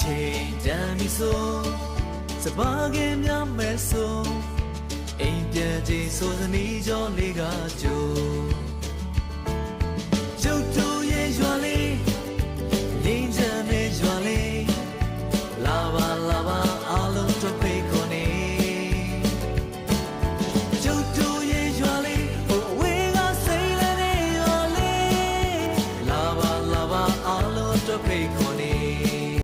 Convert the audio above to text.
ချိန်တန်ပြီဆိုစပါးကင်များမဲဆိုအိမ်ပြန်ချိန်ဆိုစနီးကြောလေးကကြိုကျုပ်တို့ရဲ့ရွာလေးငိမ့်ချမ်းတဲ့ရွာလေးလာပါလာပါအားလုံးတို့ဖိတ်ခေါ်နေကျုပ်တို့ရဲ့ရွာလေးဟိုဝေးကစိတ်လည်းတဲ့ရွာလေးလာပါလာပါအားလုံးတို့ဖိတ်ခေါ်နေ